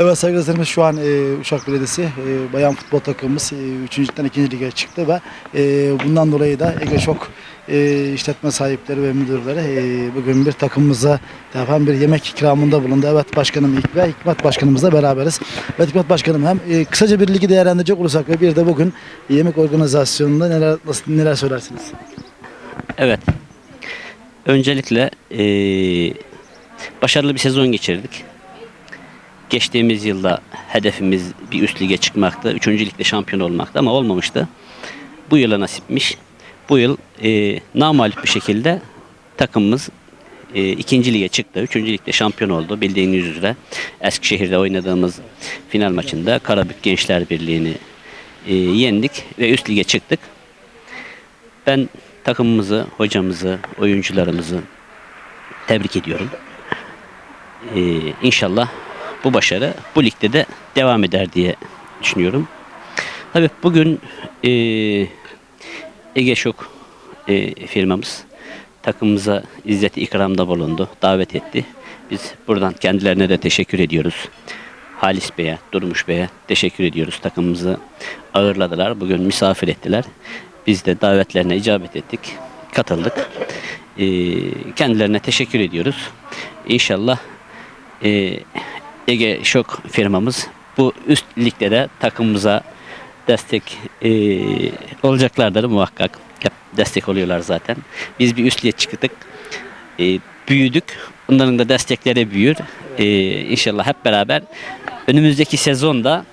Evet sevgili izleyicilerimiz şu an e, Uşak Belediyesi e, bayan futbol takımımız 3. ligden 2. lige çıktı ve e, bundan dolayı da Ege Şok e, işletme sahipleri ve müdürleri e, bugün bir takımımıza efendim bir yemek ikramında bulundu. Evet başkanım ve Hikmet başkanımızla beraberiz. Evet Hikmet başkanım hem e, kısaca bir ligi değerlendirecek olursak ve bir de bugün yemek organizasyonunda neler nasıl, neler söylersiniz? Evet. Öncelikle eee, başarılı bir sezon geçirdik. Geçtiğimiz yılda hedefimiz bir üst lige çıkmaktı. Üçüncü ligde şampiyon olmaktı ama olmamıştı. Bu yıla nasipmiş. Bu yıl eee namalip bir şekilde takımımız eee, ikinci lige çıktı. Üçüncü ligde şampiyon oldu. Bildiğiniz üzere Eskişehir'de oynadığımız final maçında Karabük Gençler Birliği'ni eee, yendik ve üst lige çıktık. Ben takımımızı, hocamızı, oyuncularımızı tebrik ediyorum. Ee, inşallah bu başarı bu ligde de devam eder diye düşünüyorum. Tabii bugün e, Ege Şok e, firmamız takımımıza izzet ikramda bulundu, davet etti. Biz buradan kendilerine de teşekkür ediyoruz. Halis Bey'e, Durmuş Bey'e teşekkür ediyoruz. Takımımızı ağırladılar. Bugün misafir ettiler. Biz de davetlerine icabet ettik. Katıldık. Ee, kendilerine teşekkür ediyoruz. İnşallah e, Ege Şok firmamız bu üst ligde de takımımıza destek e, olacaklardır muhakkak. Hep destek oluyorlar zaten. Biz bir üst lige çıktık. E, büyüdük. Onların da destekleri büyür. E, inşallah hep beraber önümüzdeki sezonda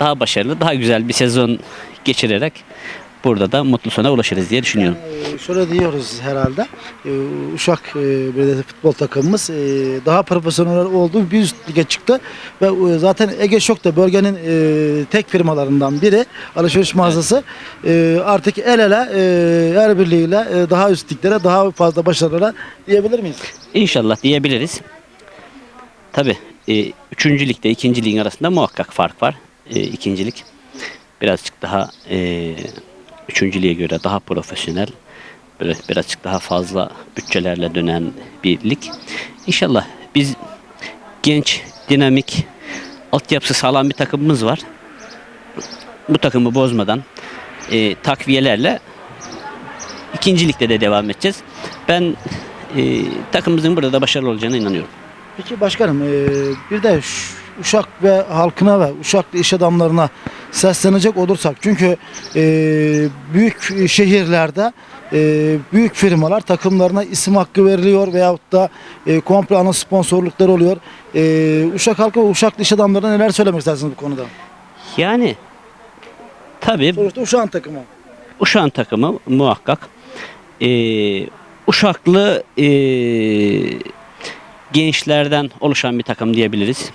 daha başarılı, daha güzel bir sezon geçirerek burada da mutlu sona ulaşırız diye düşünüyorum. Ee, şöyle diyoruz herhalde. Ee, Uşak e, Belediyesi futbol takımımız e, daha profesyonel olduğu bir üst lige çıktı ve e, zaten Ege Şok da bölgenin tek firmalarından biri alışveriş mağazası E, artık el ele her birliğiyle daha üst liglere daha fazla başarılara diyebilir miyiz? İnşallah diyebiliriz. Tabi e, üçüncü ligde ikinci ligin arasında muhakkak fark var. E, ikincilik birazcık daha e, üçüncü lige göre daha profesyonel, böyle birazcık daha fazla bütçelerle dönen bir lig. İnşallah biz genç, dinamik, altyapısı sağlam bir takımımız var. Bu takımı bozmadan e, takviyelerle ikinci ligde de devam edeceğiz. Ben e, takımımızın burada da başarılı olacağına inanıyorum. Peki başkanım e, bir de Uşak ve halkına ve Uşaklı iş adamlarına seslenecek olursak çünkü e, büyük şehirlerde e, büyük firmalar takımlarına isim hakkı veriliyor veyahut da e, komple ana sponsorlukları oluyor. E, Uşak halkı ve Uşaklı iş adamlarına neler söylemek istersiniz bu konuda? Yani tabii Sonuçta Uşak'ın takımı. Uşak'ın takımı muhakkak e, Uşaklı e, gençlerden oluşan bir takım diyebiliriz.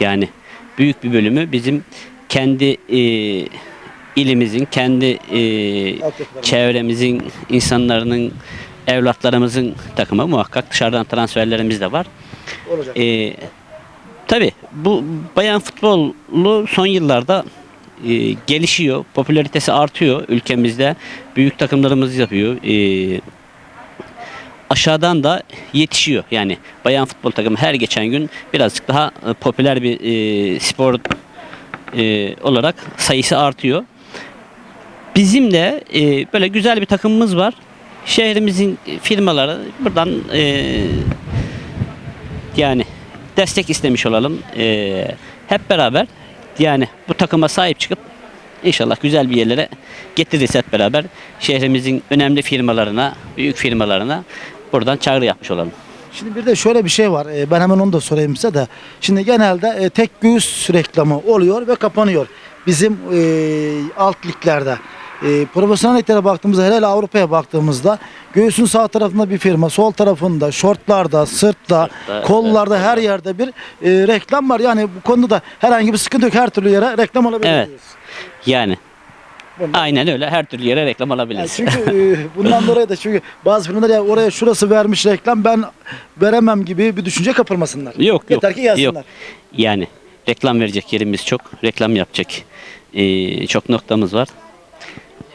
Yani büyük bir bölümü bizim kendi e, ilimizin, kendi e, çevremizin, insanların, evlatlarımızın takımı muhakkak dışarıdan transferlerimiz de var. Olacak. E, tabii bu bayan futbolu son yıllarda e, gelişiyor, popülaritesi artıyor ülkemizde. Büyük takımlarımız yapıyor. E, aşağıdan da yetişiyor. Yani bayan futbol takımı her geçen gün birazcık daha e, popüler bir e, spor e, olarak sayısı artıyor. Bizim de e, böyle güzel bir takımımız var. Şehrimizin firmaları buradan e, yani destek istemiş olalım. E, hep beraber yani bu takıma sahip çıkıp inşallah güzel bir yerlere getiririz hep beraber. Şehrimizin önemli firmalarına, büyük firmalarına buradan çağrı yapmış olalım. Şimdi bir de şöyle bir şey var. E, Ben hemen onu da sorayım size de. Şimdi genelde e, tek göğüs reklamı oluyor ve kapanıyor. Bizim e, alt liglerde. E, profesyonel liglere baktığımızda hele Avrupa'ya baktığımızda göğsün sağ tarafında bir firma, sol tarafında, şortlarda, sırtta, Sırtta, kollarda evet, her yerde bir e, reklam var. Yani bu konuda da herhangi bir sıkıntı yok. Her türlü yere reklam alabiliyoruz. Evet. Yani Bunlar- Aynen öyle. Her türlü yere reklam Yani alabiliriz. çünkü e, bundan dolayı da çünkü bazı firmalar ya oraya şurası vermiş reklam ben veremem gibi bir düşünce kapılmasınlar. Yok yok. Yeter ki gelsinler. Yok. Yani reklam verecek yerimiz çok. Reklam yapacak ee, çok noktamız var.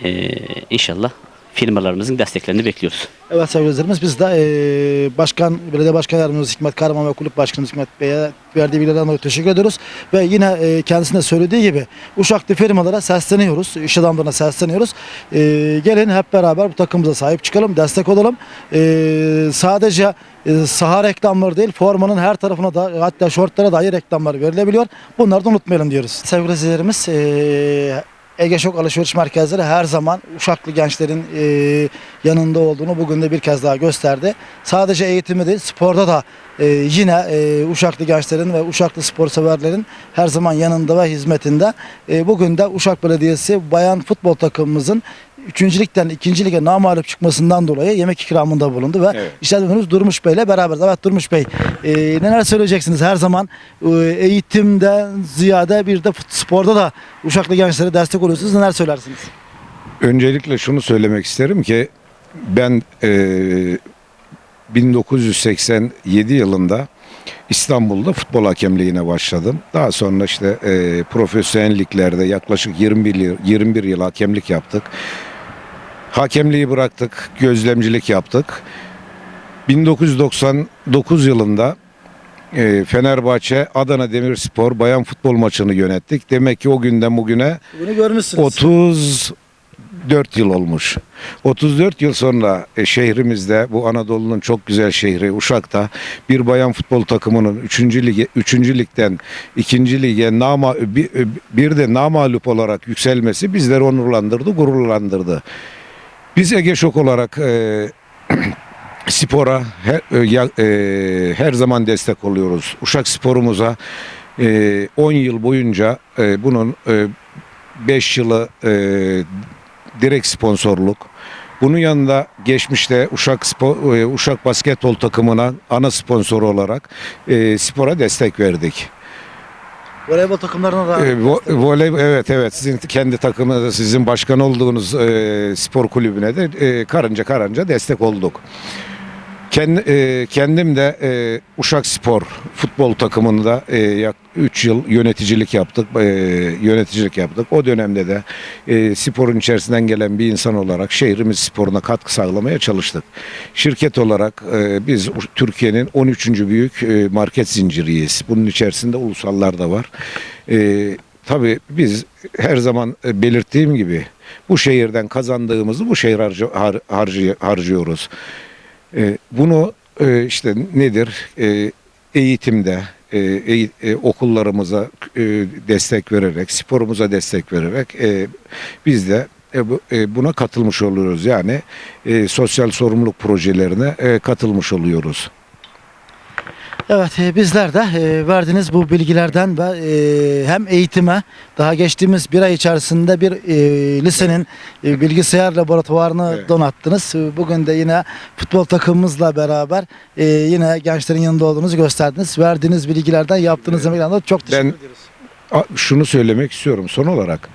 Ee, inşallah firmalarımızın desteklerini bekliyoruz. Evet sevgili izleyicilerimiz biz de e, Başkan, Belediye Başkan Yardımcımız Hikmet Kahraman ve Kulüp Başkanımız Hikmet Bey'e verdiği bilgilerden dolayı teşekkür ediyoruz. Ve yine e, kendisine söylediği gibi Uşaklı firmalara sesleniyoruz, iş adamlarına sesleniyoruz. E, gelin hep beraber bu takımımıza sahip çıkalım, destek olalım. E, sadece e, saha reklamları değil, formanın her tarafına da hatta şortlara dair reklamlar verilebiliyor. Bunları da unutmayalım diyoruz. Sevgili izleyicilerimiz e, Ege Şok Alışveriş Merkezleri her zaman Uşaklı gençlerin e, yanında olduğunu bugün de bir kez daha gösterdi. Sadece eğitimi değil sporda da e, yine e, Uşaklı gençlerin ve Uşaklı spor severlerin her zaman yanında ve hizmetinde. E, bugün de Uşak Belediyesi bayan futbol takımımızın 3. ligden 2. lige namalip çıkmasından dolayı yemek ikramında bulundu ve Evet. müdürümüz Durmuş Bey ile beraberiz. Evet Durmuş Bey e, neler söyleyeceksiniz her zaman e, eğitimden ziyade bir de sporda da Uşaklı gençlere destek oluyorsunuz neler söylersiniz? Öncelikle şunu söylemek isterim ki ben e, 1987 yılında İstanbul'da futbol hakemliğine başladım. Daha sonra işte e, profesyonel liglerde yaklaşık 21 yıl, 21 yıl hakemlik yaptık. Hakemliği bıraktık, gözlemcilik yaptık. 1999 yılında e, Fenerbahçe Adana Demirspor bayan futbol maçını yönettik. Demek ki o günden bugüne Bunu görmüşsünüz. 34 yıl olmuş. 34 yıl sonra e, şehrimizde bu Anadolu'nun çok güzel şehri Uşak'ta bir bayan futbol takımının 3. lige 3. ligden 2. lige nama bir, bir de namalup olarak yükselmesi bizleri onurlandırdı, gururlandırdı. Biz Ege Şok olarak e, spora her, e, e, her zaman destek oluyoruz. Uşak sporumuza e, 10 yıl boyunca e, bunun 5 yılı e, direkt sponsorluk. Bunun yanında geçmişte Uşak Spor, e, Uşak basketbol takımına ana sponsor olarak e, spora destek verdik. Voleybol takımlarına da E, vo- voley evet evet sizin kendi takımınızda sizin başkan olduğunuz e, spor kulübüne de e, karınca karınca destek olduk. Kendi, e, kendim de e, Uşak Spor futbol takımında e, yak 3 yıl yöneticilik yaptık. E, yöneticilik yaptık. O dönemde de e, sporun içerisinden gelen bir insan olarak şehrimiz sporuna katkı sağlamaya çalıştık. Şirket olarak e, biz Türkiye'nin 13. büyük e, market zinciriyiz. Bunun içerisinde ulusallar da var. E, tabii biz her zaman e, belirttiğim gibi bu şehirden kazandığımızı bu şehir harcı, har- harcı- harcıyoruz. E, bunu e, işte nedir? E, eğitimde, eği- okullarımıza destek vererek, sporumuza destek vererek biz de bu- buna katılmış oluyoruz. Yani sosyal sorumluluk projelerine katılmış oluyoruz. Evet e, bizler de e, verdiğiniz bu bilgilerden ve e, hem eğitime daha geçtiğimiz bir ay içerisinde bir e, lisenin e, bilgisayar laboratuvarını Evet. donattınız. E, Bugün de yine futbol takımımızla beraber e, yine gençlerin yanında olduğunuzu gösterdiniz. Verdiğiniz bilgilerden yaptığınız emeklerden dolayı çok teşekkür Ben- ediyoruz. A- Şunu söylemek istiyorum son olarak.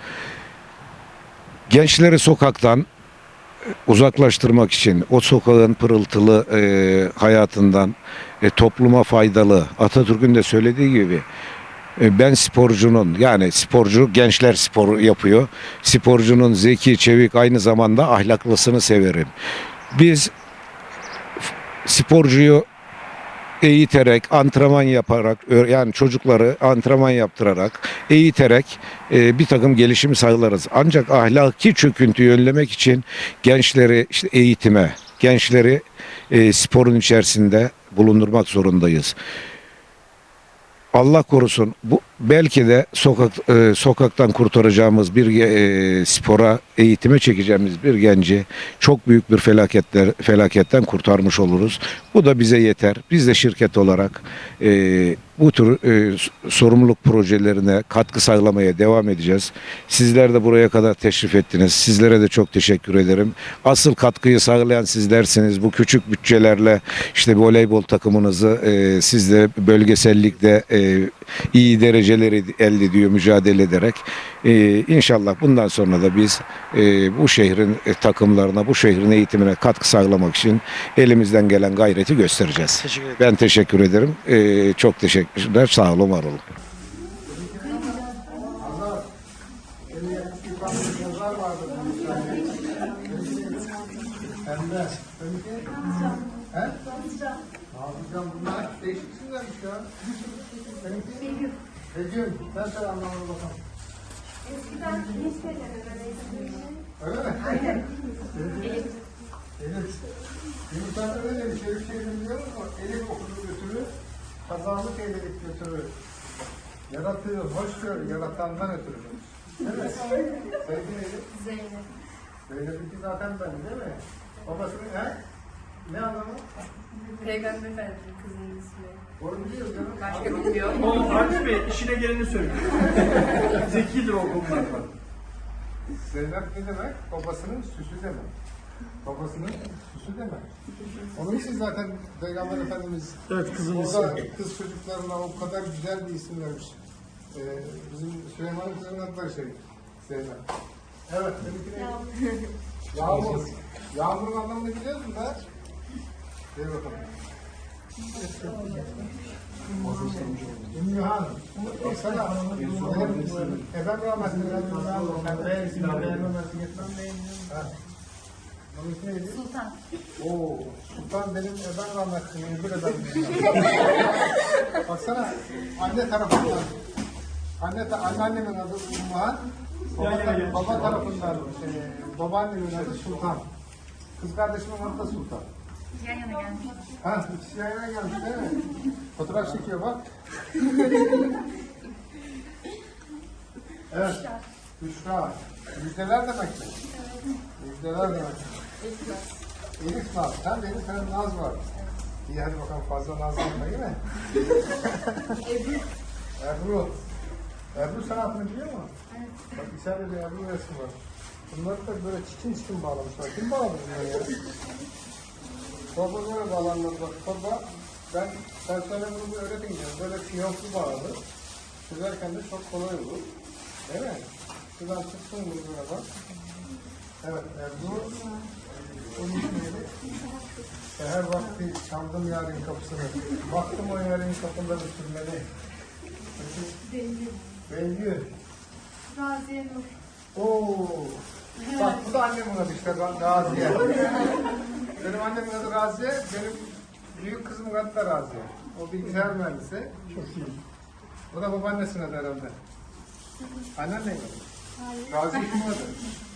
Gençleri sokaktan uzaklaştırmak için o sokağın pırıltılı e, hayatından e, topluma faydalı Atatürk'ün de söylediği gibi e, ben sporcunun yani sporcu gençler spor yapıyor. Sporcunun zeki, çevik aynı zamanda ahlaklısını severim. Biz sporcuyu eğiterek, antrenman yaparak, yani çocukları antrenman yaptırarak, eğiterek e, bir takım gelişimi sağlarız. Ancak ahlaki çöküntüyü önlemek için gençleri işte eğitime, gençleri e, sporun içerisinde bulundurmak zorundayız. Allah korusun bu belki de sokak e, sokaktan kurtaracağımız bir e, spora eğitime çekeceğimiz bir genci çok büyük bir felaketler felaketten kurtarmış oluruz. Bu da bize yeter. Biz de şirket olarak e, bu tür e, sorumluluk projelerine katkı sağlamaya devam edeceğiz. Sizler de buraya kadar teşrif ettiniz. Sizlere de çok teşekkür ederim. Asıl katkıyı sağlayan sizlersiniz. Bu küçük bütçelerle işte voleybol takımınızı e, siz de bölgesellikte e, iyi derece neticeleri elde ediyor mücadele ederek. E, inşallah bundan sonra da biz e, bu şehrin e, takımlarına, bu şehrin eğitimine katkı sağlamak için elimizden gelen gayreti göstereceğiz. Teşekkür ederim. Ben teşekkür ederim. E, çok teşekkürler. Sağ olun, var olun. Hocam bunlar değişik isimlermiş ya. Benimki Begüm. Ben sana anlamadım bakalım. Eskiden nispeten öyleydi. Öyle mi? Aynen. Elif. Elif. Sen öyle demiş. Elif şey biliyor musun? Elif okudu götürür. Kazanlık eyledik götürür. Yaratıyor, hoş gör, yaratandan ötürü. Değil mi? Sevgi neydi? Zeynep. Zeynep'inki zaten ben değil mi? Babasının he? Ne anlamı? Peygamber Efendimiz'in kızının ismi. Onu biliyoruz canım. Başka bilmiyorum. Oğlum Halis Bey işine geleni söylüyor. Zekidir o konularda. Zeynep ne demek? Babasının süsü demek. Babasının süsü demek. Onun için zaten Peygamber Efendimiz Evet kızın orada kız çocuklarına o kadar güzel bir isim vermiş. Ee, bizim Süleyman'ın kızının adı da şey, Zeynep. Evet, benimki ne? Yağmur. Yağmurun anlamını biliyor musun da? Gel bakalım. Ümmühan. Baksana. Benim efendim rahmetli. Ben beğenmemesi gitmem neyim? Ha. Onun ismi neydi? Sultan. Oo, Sultan benim eben rahmetli, müdür eben. Baksana, anne tarafından. Anne, anneannemin adı Umman. Baba, ta- baba tarafından, e, babaannemin adı Sultan. Kız kardeşimin adı da Sultan. Yan yana gelmiş. Ha, ikisi yan yana gelmiş değil mi? Fotoğraf çekiyor bak. evet. Büşra. Müjdeler demek mi? Müjdeler demek. Elif Naz. Sen de Elif Naz var. İyi hadi bakalım fazla Naz yapma değil mi? Ebru. Ebru sanatını biliyor musun? Evet. Bak içeride bir Ebru resmi var. Bunları da böyle çikin çikin bağlamışlar. Kim bağladı bunları ya? Torba böyle bağlanmadı bak. Torba ben personel bunu öğretince böyle fiyonklu bağladı. Çözerken de çok kolay olur. Değil mi? Şuradan çıksın böyle bak. Evet, Ebru. Onun ismini. Seher vakti çaldım yarın kapısını. Baktım o yarın kapıları sürmeli. Benim. Bengü. Raziye Nur. Oo. Bak bu da annemin adı işte Raziye. Raziye, benim büyük kızımın adı da Raziye. O bilgisayar mühendisi. Çok iyi. O da babaannesinin adı herhalde. Annen ne? Raziye kim adı?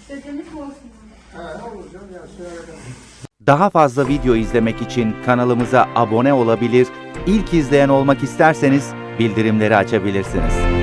Dedelik mi olsun? Ha, ne olur canım ya söyle. Daha fazla video izlemek için kanalımıza abone olabilir, ilk izleyen olmak isterseniz bildirimleri açabilirsiniz.